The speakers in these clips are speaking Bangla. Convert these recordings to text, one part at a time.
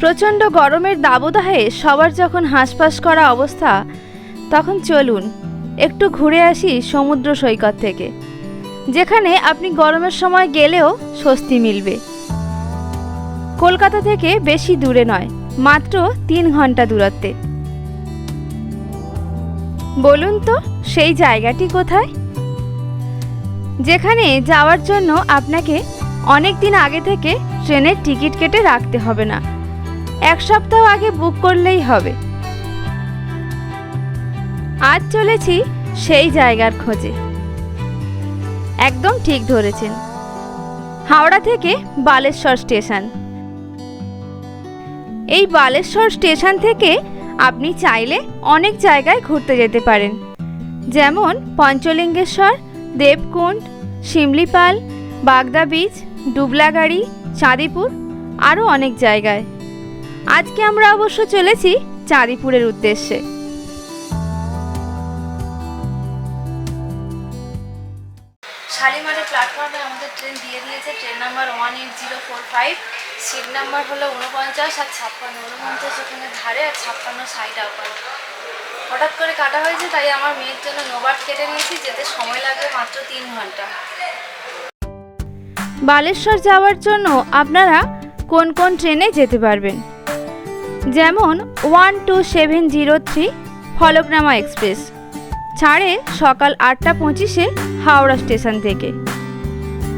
প্রচণ্ড গরমের দাবদাহে সবার যখন হাঁসফাঁস করা অবস্থা, তখন চলুন, একটু ঘুরে আসি সমুদ্র সৈকত থেকে। যেখানে আপনি গরমের সময় গেলেও স্বস্তি মিলবে। কলকাতা থেকে বেশি দূরে নয়, মাত্র তিন ঘণ্টা দূরত্বে। বলুন তো, সেই জায়গাটি কোথায়? যেখানে যাওয়ার জন্য আপনাকে অনেক দিন আগে থেকে ট্রেনের টিকিট কেটে রাখতে হবে না। এক সপ্তাহ আগে বুক করলেই হবে। আজ চলেছি সেই জায়গার খোঁজে। একদম ঠিক ধরেছেন। হাওড়া থেকে বালেশ্বর স্টেশন। এই বালেশ্বর স্টেশন থেকে আপনি চাইলে অনেক জায়গায় ঘুরতে যেতে পারেন। যেমন পঞ্চলিঙ্গেশ্বর, দেবকুণ্ড, শিমলিপাল, বাগদা বিচ, ডুবলাগাড়ি, চাঁদিপুর, আরও অনেক জায়গায়। আজকে আমরা অবশ্য চলেছি চাঁদিপুরের উদ্দেশ্যে। শালিমারের প্ল্যাটফর্মে আমাদের ট্রেন দিয়ে দিয়েছে train number one eight zero four five seat number হলো উনপঞ্চাশ আর ছাপ্পান্ন। উনপঞ্চাশ ওখানে ধারে আর ছাপ্পান্ন সাইড আপার হঠাৎ করে কাটা হয়েছে তাই আমার মেয়ের জন্য নোবাট কেটে নিয়েছি যেতে সময় লাগবে মাত্র তিন ঘণ্টা। বালেশ্বর যাওয়ার জন্য আপনারা কোন কোন ট্রেনে যেতে পারবেন? যেমন one two seven zero three Falaknuma express. ছাড়ে সকাল আটটা পঁচিশে হাওড়া স্টেশন থেকে।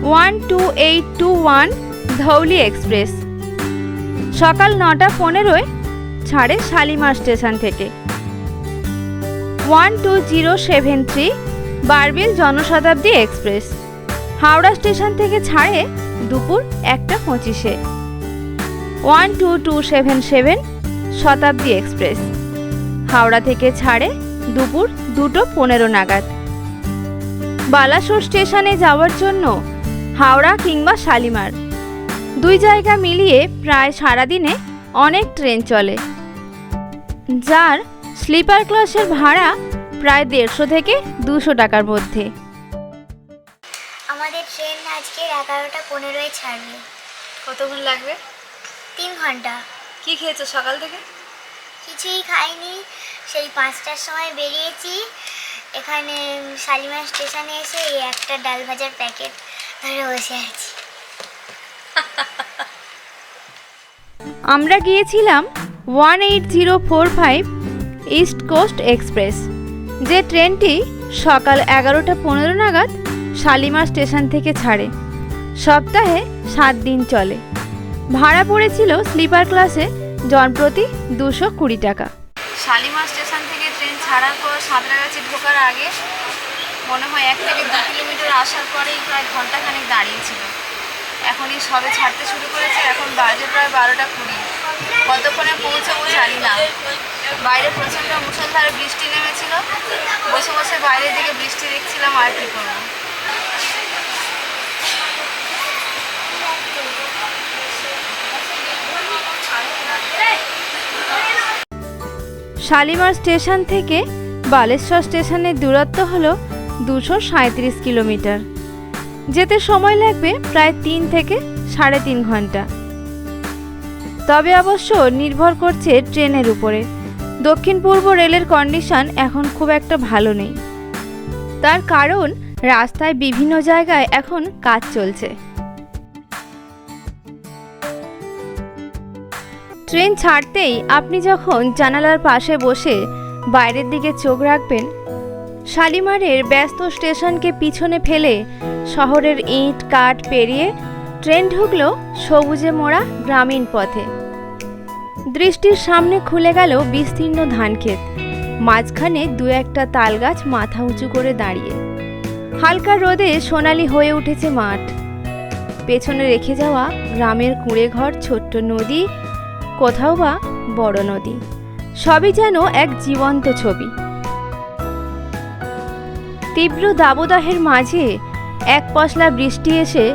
One two eight two one Dhauli express. সকাল নটা পনেরোয় ছাড়ে শালিমার স্টেশন থেকে। One two zero seven three Barbil Janshatabdi express. Howrah station থেকে ছাড়ে দুপুর একটা পঁচিশে। One two two seven seven Shatabdi express. Howrah থেকে ছাড়ে দুপুর দুটো পনেরো নাগাদ। বালাসোর স্টেশনে যাওয়ার জন্য হাওড়া কিংবা শালিমার। দুই জায়গা মিলিয়ে প্রায় সারাদিনে অনেক ট্রেন চলে। যার স্লিপার ক্লাসের ভাড়া প্রায় দেড়শো থেকে দুশো টাকার মধ্যে। আমাদের ট্রেন আজকে এগারোটা পনেরোয় ছাড়বে। কতক্ষণ লাগবে? তিন ঘণ্টা। কি খেয়েছো সকাল থেকে? কিছুই খাইনি। সেই পাঁচটার সময় বেরিয়েছি। এখানে শালিমার স্টেশনে এসে এই একটা ডাল ভাজার প্যাকেট ধরে বসে আছি। আমরা গিয়েছিলাম one eight zero four five east coast express যে ট্রেনটি সকাল এগারোটা পনেরো নাগাদ শালিমার স্টেশন থেকে ছাড়ে। সপ্তাহে সাত দিন চলে। ভাড়া পড়েছিল স্লিপার ক্লাসে জনপ্রতি দুশো কুড়ি টাকা। শালিমার স্টেশন থেকে ট্রেন ছাড়ার পর সাঁতরাগাছি ঢোকার আগে মনে হয় এক থেকে দু কিলোমিটার আসার পরেই প্রায় ঘণ্টা ঘন্টাখানেক দাঁড়িয়েছিল এখনই সবে ছাড়তে শুরু করেছে, এখন বাজে প্রায় বারোটা কুড়ি। কতক্ষণে পৌঁছাবো জানি না। বাইরে প্রচণ্ড মুষলধারে বৃষ্টি নেমেছিল। বসে বসে বাইরের দিকে বৃষ্টি দেখছিলাম আর কি করব। শালিমার স্টেশন থেকে বালেশ্বর স্টেশনের দূরত্ব হল দুশো সাঁত্রিশ কিলোমিটার। যেতে সময় লাগবে প্রায় তিন থেকে সাড়ে তিন ঘণ্টা। তবে অবশ্য নির্ভর করছে ট্রেনের উপরে। দক্ষিণ পূর্ব রেলের কন্ডিশন এখন খুব একটা ভালো নেই। তার কারণ, রাস্তায় বিভিন্ন জায়গায় এখন কাজ চলছে। ট্রেন ছাড়তেই আপনি যখন জানালার পাশে বসে বাইরের দিকে চোখ রাখবেন, শালিমারের ব্যস্ত স্টেশনকে পিছনে ফেলে শহরের ইট, কাঠ পেরিয়ে ট্রেন ঢুকল সবুজে মোড়া গ্রামীণ পথে। দৃষ্টির সামনে খুলে গেল বিস্তীর্ণ ধানক্ষেত। মাঝখানে দু একটা তালগাছ মাথা উঁচু করে দাঁড়িয়ে। হালকা রোদে সোনালি হয়ে উঠেছে মাঠ। পেছনে রেখে যাওয়া গ্রামের কুঁড়ে ঘর ছোট্ট নদী কোথাও বা বড় নদী। সবই যেন এক জীবন্ত ছবি। তীব্র দাবদাহের মাঝে এক পশলা বৃষ্টি এসে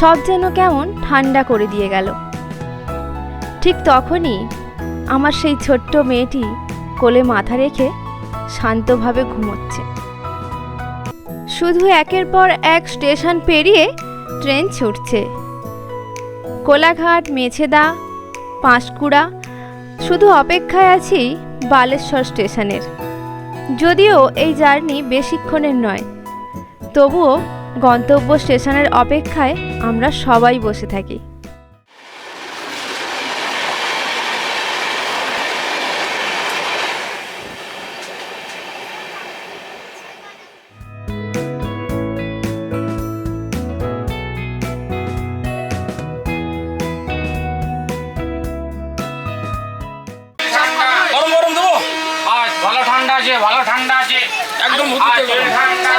সব যেন কেমন ঠান্ডা করে দিয়ে গেল। ঠিক তখনই আমার সেই ছোট্ট মেয়েটি কোলে মাথা রেখে শান্তভাবে ঘুমোচ্ছে। শুধু একের পর এক স্টেশন পেরিয়ে ট্রেন ছুটছে। কোলাঘাট, মেছেদা পাঁশকুড়া, শুধু অপেক্ষায় আছি বালেশ্বর স্টেশনের। যদিও এই জার্নি বেশিক্ষণের নয়, তবুও গন্তব্য স্টেশনের অপেক্ষায় আমরা সবাই বসে থাকি। আছে ভালো ঠান্ডা আছে। একদম ঠান্ডা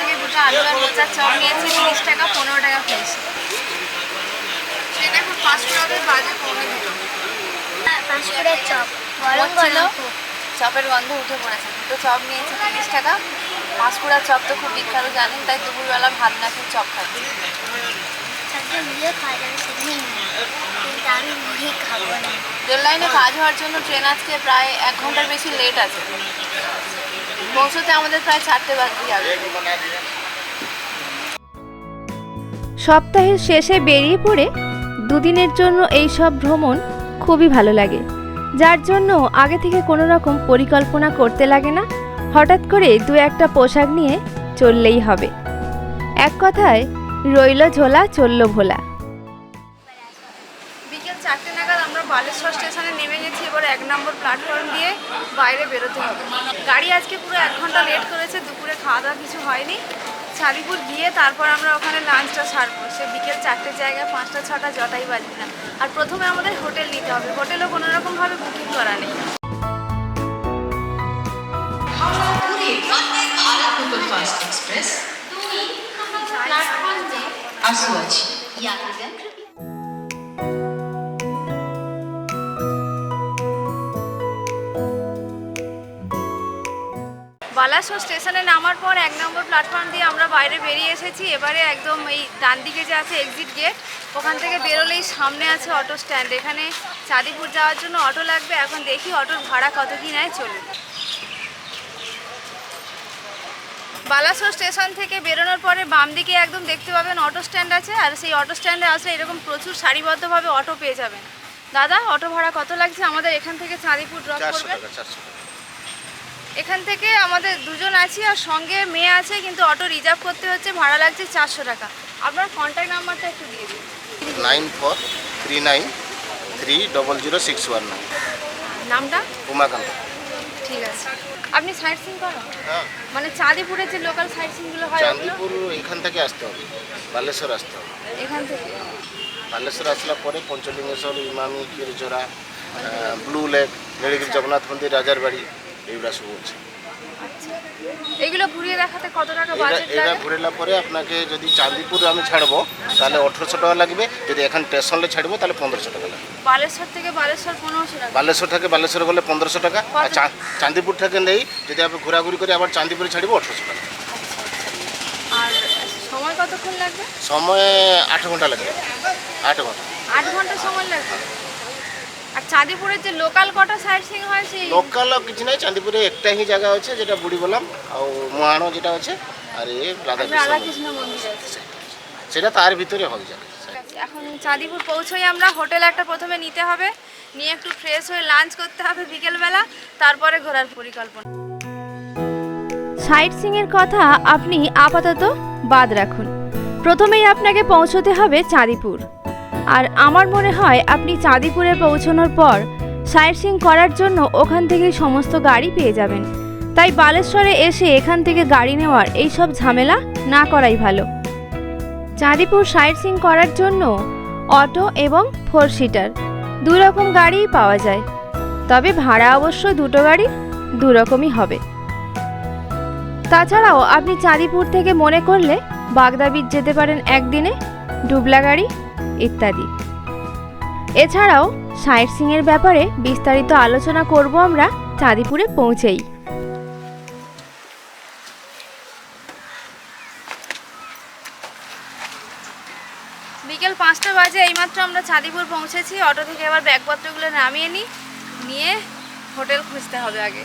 থেকে দুটো আলু আর মোচার চপ নিয়েছি তিরিশ টাকা পনেরো টাকা পিস সেটা এখন পাঁশকুড়াতে বাজে পৌনে দুটো। পাঁশকুড়ের চপ। গরম গরম চপের গন্ধ উঠে পড়েছে। দুটো চপ নিয়েছে তিরিশ টাকা। পাঁশকুড়ার চপ তো খুব বিখ্যাত জানেন? তাই দুপুরবেলা ভাত না খেয়ে চপ খাচ্ছি। রেল লাইনে কাজ হওয়ার জন্য ট্রেন আজকে প্রায় এক ঘণ্টার বেশি লেট আছে। পৌঁছতে আমাদের প্রায় চারটে বাজতে যাবে। সপ্তাহের শেষে বেরিয়ে পড়ে দুদিনের জন্য এই সব ভ্রমণ খুবই ভালো লাগে। যার জন্য আগে থেকে কোনো রকম পরিকল্পনা করতে লাগে না। হঠাৎ করে দু একটা পোশাক নিয়ে চললেই হবে। এক কথায়, রইল ঝোলা, চলল ভোলা। বিকেল চারটে নাগাদ আমরা বালেশ্বর স্টেশনে নেমে গেছি, এবার এক নম্বর প্ল্যাটফর্ম দিয়ে বাইরে বেরোতে হবে। গাড়ি আজকে পুরো এক ঘণ্টা লেট করেছে, দুপুরে খাওয়া দাওয়া কিছু হয়নি। শালিপুর গিয়ে তারপর আমরা ওখানে লাঞ্চটা সারবো। সে বিকেল চারটের জায়গায় পাঁচটা, ছটা জটাই বাজবে না আর প্রথমে আমাদের হোটেল নিতে হবে। হোটেলও কোনোরকমভাবে বুকিং করা নেই। express. আছি। platform, বালাসোর স্টেশনে নামার পর এক নম্বর প্ল্যাটফর্ম দিয়ে আমরা বাইরে বেরিয়ে এসেছি। এবারে একদম এই ডান দিকে যে আছে এক্সিট গেট ওখান থেকে বেরোলেই সামনে আছে অটো স্ট্যান্ড এখানে চাঁদিপুর যাওয়ার জন্য অটো লাগবে। এখন দেখি অটোর ভাড়া কত কি নেয় চলুন। বালাসোর স্টেশন থেকে বেরোনোর পরে বাম দিকে একদম দেখতে পাবেন অটো স্ট্যান্ড আছে। আর সেই অটো স্ট্যান্ডে আসলে এরকম প্রচুর সারিবদ্ধভাবে অটো পেয়ে যাবেন। দাদা অটো ভাড়া কত লাগছে? আমাদের এখান থেকে চাঁদিপুর ড্রপ করবেন। এখান থেকে আমাদের দুজন আছি আর সঙ্গে মেয়ে আছে কিন্তু অটো রিজার্ভ করতে হচ্ছে ভাড়া লাগছে চারশো টাকা। আপনার কন্ট্যাক্ট নাম্বারটা একটু দিয়ে দিন। Nine four three nine three double zero six one nine. নামটা? উমাকান্ত ঠিক আছে। আপনি সাইট সিন করেন? মানে চাঁদিপুরের যে লোকাল সাইট সিনগুলো হয় চাঁদিপুর এখান থেকে আসতে হবে। বালেশ্বর আসতে হবে। এখান থেকে? বালেশ্বর আসলা পরে পঞ্চলিঙ্গেশ্বর ইমামি ক্ষীরচোরা ব্লু লেক নীলগিরি জগন্নাথ মন্দির রাজার বাড়ি এইগুলা সব আছে আচ্ছা। এগুলো ঘুরিয়ে দেখাতে কত টাকা এটা বাজেট এটা লাগে? ঘুরেলা পরে আপনাকে যদি চাঁদিপুর আমি ছাড়বো তাহলে অঠেরোশো টাকা লাগবে। যদি এখান স্টেশনে ছাড়বো তাহলে পনেরোশো টাকা লাগবে। বালেশ্বর থেকে বালেশ্বর পনেরোশো টাকা। বালেশ্বর থেকে বালেশ্বর গেলে পনেরোশো টাকা। আর চাঁদিপুর থেকে নেই যদি আপনি ঘোরাঘুরি করে আবার চাঁদিপুরে ছাড়বো আঠেরোশো টাকা। আর সময় কতক্ষণ লাগবে? সময় আট ঘণ্টা লাগবে। আট ঘণ্টা। আট ঘণ্টা সময় লাগবে? আর চাঁদিপুরের যে লোকাল কটা সাইট সিং হয় সেই লোকাল কিছু নাই চাঁদিপুরে একটা হি জায়গা আছে যেটা বুড়ি বললাম আর মহানো যেটা আছে আর এ রাধাকৃষ্ণ মন্দির। মন্দির আছে। সেটা তার ভিতরে হবে জায়গা এখন চাঁদিপুর পৌঁছোই আমরা হোটেল একটা প্রথমে নিতে হবে নিয়ে একটু ফ্রেশ হয়ে লাঞ্চ করতে হবে বিকেলবেলা তারপরে ঘোরার পরিকল্পনা। সাইট সিংয়ের কথা আপনি আপাতত বাদ রাখুন। প্রথমেই আপনাকে পৌঁছতে হবে চাঁদিপুর। আর আমার মনে হয় আপনি চাঁদিপুরে পৌঁছানোর পর সাইট সিং করার জন্য ওখান থেকেই সমস্ত গাড়ি পেয়ে যাবেন। তাই বালেশ্বরে এসে এখান থেকে গাড়ি নেওয়ার এই সব ঝামেলা না করাই ভালো। চাঁদিপুর সাইট সিং করার জন্য অটো এবং ফোর সিটার দু রকম গাড়িই পাওয়া যায়। তবে ভাড়া অবশ্য দুটো গাড়ি দু রকমই হবে। তাছাড়াও আপনি চাঁদিপুর থেকে মনে করলে বাগদা বীচ যেতে পারেন একদিনে, ডুবলা গাড়ি ইত্যাদি। এছাড়াও সাইট সিংয়ের ব্যাপারে বিস্তারিত আলোচনা করব আমরা চাঁদিপুরে পৌঁছেই। বিকেল পাঁচটা বাজে এইমাত্র আমরা চাঁদিপুর পৌঁছেছি। অটো থেকে আবার ব্যাগপত্রগুলো নামিয়ে নিই নিয়ে হোটেল খুঁজতে হবে আগে।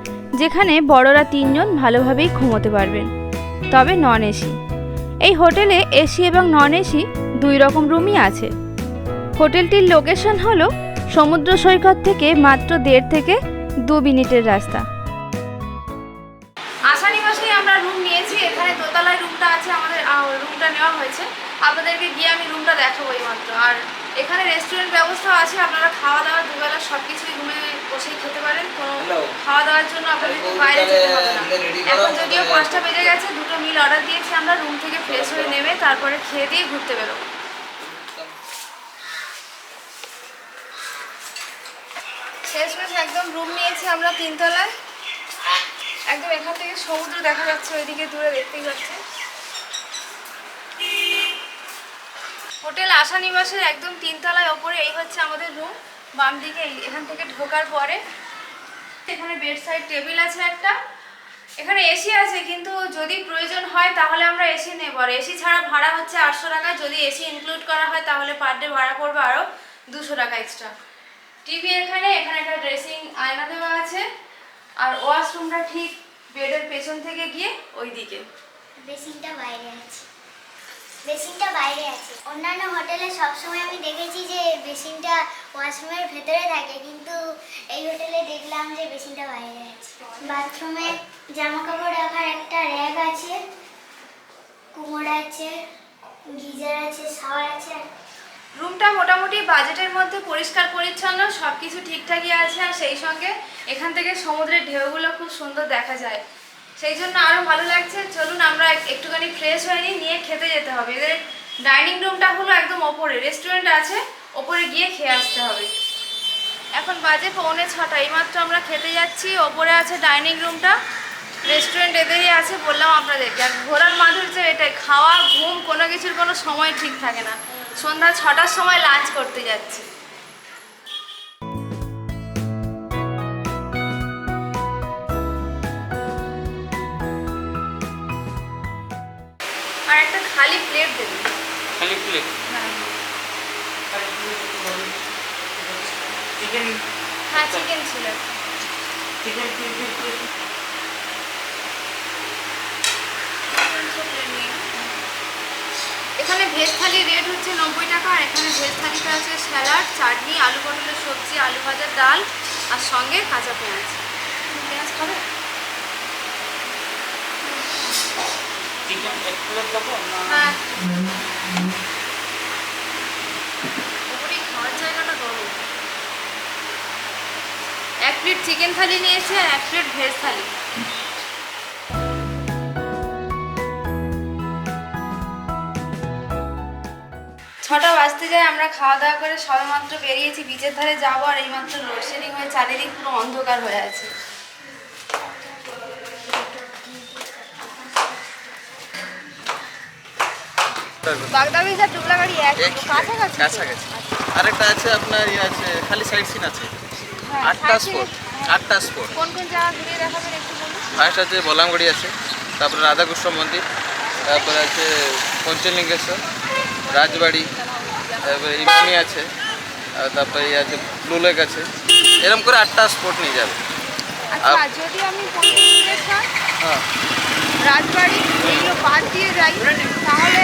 যেখানে বড়রা তিনজন ভালোভাবেই ঘুমোতে পারবেন। তবে নন এসি এই হোটেলে এসি এবং নন এসি দুই রকম রুমই আছে। হোটেলটির লোকেশন হলো সমুদ্র সৈকত থেকে মাত্র দেড় থেকে দু মিনিটের রাস্তা। আশানিবাসে আমরা রুম নিয়েছি। এখানে দোতলায় রুমটা আছে, আমাদের রুমটা নেওয়া হয়েছে। আপনাদেরকে গিয়ে আমি রুমটা দেখাবো মাত্র আর এখানে রেস্টুরেন্ট ব্যবস্থা আছে, আপনারা খাওয়া দাওয়া দুবেলা সব কিছুই রুমে বসেই খেতে পারেন কোনো Hello. খাওয়া দাওয়ার জন্য আপনাদেরকে বাইরে যেতে হবে না। এখন যদিও পাঁচটা বেজে গেছে দুটো মিল অর্ডার দিয়েছি আমরা রুম থেকে ফ্রেশ হয়ে নেমে তারপরে খেয়ে দিয়ে ঘুরতে বেরোবো। শেষমেশ একদম রুম নিয়েছি আমরা তিনতলায়। একদম এখান থেকে সমুদ্র দেখা যাচ্ছে ওইদিকে দূরে দেখতেই পাচ্ছেন হোটেল আশা নিবাসের একদম তিনতলায় ওপরে এই হচ্ছে আমাদের রুম বাম দিকে এখান থেকে ঢোকার পরে এখানে বেড সাইড টেবিল আছে একটা। এখানে এসি আছে, কিন্তু যদি প্রয়োজন হয় তাহলে আমরা এসি নেব। আর এসি ছাড়া ভাড়া হচ্ছে আটশো টাকা। যদি এসি ইনক্লুড করা হয় তাহলে পার ডে ভাড়া পড়বে আরও দুশো টাকা এক্সট্রা টিভি এখানে এখানে একটা ড্রেসিং আয়না দেওয়া আছে। আর ওয়াশরুমটা ঠিক বেডের পেছন থেকে গিয়ে ওই দিকে বেসিনটা বাইরে আছে। বেসিনটা বাইরে আছে। অন্যান্য হোটেলে সবসময় আমি দেখেছি যে বেসিনটা ওয়াশরুমের ভেতরে থাকে, কিন্তু এই হোটেলে দেখলাম যে বেসিনটা বাইরে আছে বাথরুমে জামা কাপড় রাখার একটা র্যাক আছে, কুমোর আছে, গিজার আছে, শাওয়ার আছে। রুমটা মোটামুটি বাজেটের মধ্যে পরিষ্কার, পরিচ্ছন্ন সব কিছু ঠিকঠাকই আছে আর সেই সঙ্গে এখান থেকে সমুদ্রের ঢেউগুলো খুব সুন্দর দেখা যায়। সেই জন্য আরও ভালো লাগছে। চলুন আমরা একটুখানি ফ্রেশ হয়ে নিই, নিয়ে খেতে যেতে হবে। এদের ডাইনিং রুমটা হলো একদম ওপরে। রেস্টুরেন্ট আছে, ওপরে গিয়ে খেয়ে আসতে হবে। এখন বাজে পৌনে ছটা। এইমাত্র আমরা খেতে যাচ্ছি। ওপরে আছে ডাইনিং রুমটা। রেস্টুরেন্ট এদেরই আছে বললাম আপনাদেরকে। আর ঘোরার মাধুর্য এটাই। খাওয়া, ঘুম, কোনো কিছুর কোনো সময় ঠিক থাকে না। সন্ধ্যা ছটার সময় লাঞ্চ করতে যাচ্ছি। আর একটা খালি প্লেট দেবেন খালি প্লেট চিকেন হ্যাঁ চিকেন ছিল। চিকেন এখানে ভেজ থালি রেট হচ্ছে নব্বই টাকা আর এখানে ভেজ থালিতে আছে স্যালাড চাটনি আলু পটলের সবজি আলু ভাজার ডাল আর সঙ্গে কাঁচা পেঁয়াজ। পেঁয়াজ খাবে? হ্যাঁ ওপরেই খাওয়ার জায়গাটা গরম এক প্লেট চিকেন থালি নিয়েছে আর এক প্লেট ভেজ থালি। ছটা বাজতে যায় আমরা খাওয়া দাওয়া করে সবেমাত্র বেরিয়েছি। বিচের ধারে যাব আর এইমাত্র লোডশেডিং হয়ে চারিদিক পুরো অন্ধকার হয়ে আছে। আর টুকলাগাড়ি এক কাছাকাছি কাছাকাছি। আরেকটা আছে আপনার ইয়ে আছে খালি সাইড সিন আছে। আটটা sightseeing- স্পট আটটা স্পট কোন কোন জায়গা ঘুরিয়ে দেখাবেন একটু বলুন? ফার্স্ট আছে বলামগড়ি আছে তারপরে রাধাকৃষ্ণ মন্দির তারপরে আছে পঞ্চলিঙ্গেশ্বর রাজবাড়ি তারপরে ইমামি আছে আর তারপরে ইয়ে আছে ব্লু লেক আছে। এরকম করে আটটা স্পট নিয়ে যাবে। আচ্ছা যদি আমি পঞ্চলিঙ্গেশ্বর হ্যাঁ। রাজবাড়ি এইগুলো বাদ দিয়ে যাই তাহলে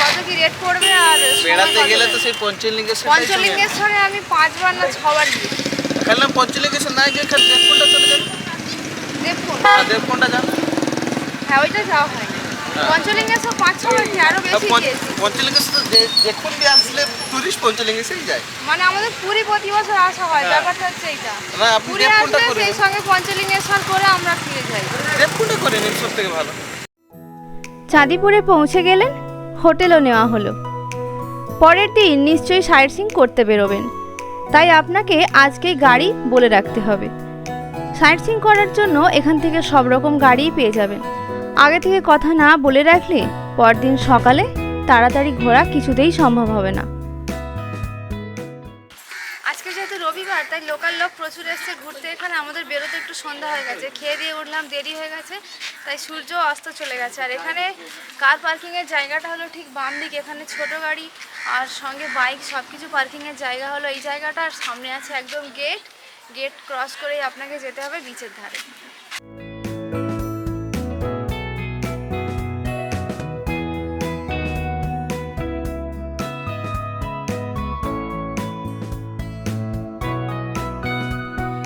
কত কি রেট পড়বে আর বেড়াতে গেলে তো সেই পঞ্চলিঙ্গেশ্বর পঞ্চলিঙ্গেশ্বরে আমি পাঁচবার না ছবার গিয়ে খেললে পঞ্চলিঙ্গেশ্বর না গিয়ে খালি দেবকুণ্ডা চলে যাবে? দেবকুণ্ডা। যান হ্যাঁ ওইটা যাওয়া হয়নি। পঞ্চলিঙ্গেশ্বর পাঁচ ছ কি আরও বেশি পঞ্চলিঙ্গেশ্বর তো যে আসলে টুরিস্ট পঞ্চলিঙ্গেশ্বরই যায়। মানে আমাদের পুরী প্রতি বছর আসা হয় হ্যাঁ। ব্যাপারটা হচ্ছে এইটা। না আপনি পুরী আসলে সেই সঙ্গে পঞ্চলিঙ্গেশ্বর করে আমরা ফিরে যাই। দেব করে নিন সব থেকে ভালো। চাঁদিপুরে পৌঁছে গেলেন হোটেলও নেওয়া হলো। পরের দিন নিশ্চয়ই সাইট সিং করতে বেরোবেন। তাই আপনাকে আজকেই গাড়ি বলে রাখতে হবে। সাইট সিং করার জন্য এখান থেকে সব রকম গাড়িই পেয়ে যাবেন। আগে থেকে কথা না বলে রাখলে পরদিন সকালে তাড়াতাড়ি ঘোরা কিছুতেই সম্ভব হবে না। তাই লোকাল লোক প্রচুর এসছে, ঘুরতে এখানে আমাদের বেরোতে একটু সন্ধ্যা হয়ে গেছে। খেয়ে দিয়ে উঠলাম, দেরি হয়ে গেছে, তাই সূর্য অস্ত চলে গেছে। আর এখানে কার পার্কিংয়ের জায়গাটা হলো ঠিক বাম দিকে, এখানে ছোট গাড়ি আর সঙ্গে বাইক সব কিছু পার্কিংয়ের জায়গা হলো এই জায়গাটা। আর সামনে আছে একদম গেট গেট ক্রস করেই আপনাকে যেতে হবে বিচের ধারে।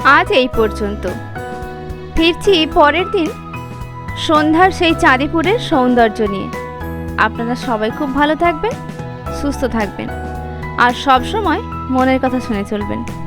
আজ এই পর্যন্ত। ফিরছি পরের দিন সন্ধ্যার সেই চাঁদিপুরের সৌন্দর্য নিয়ে। আপনারা সবাই খুব ভালো থাকবেন, সুস্থ থাকবেন। আর সব সময় মনের কথা শুনে চলবেন।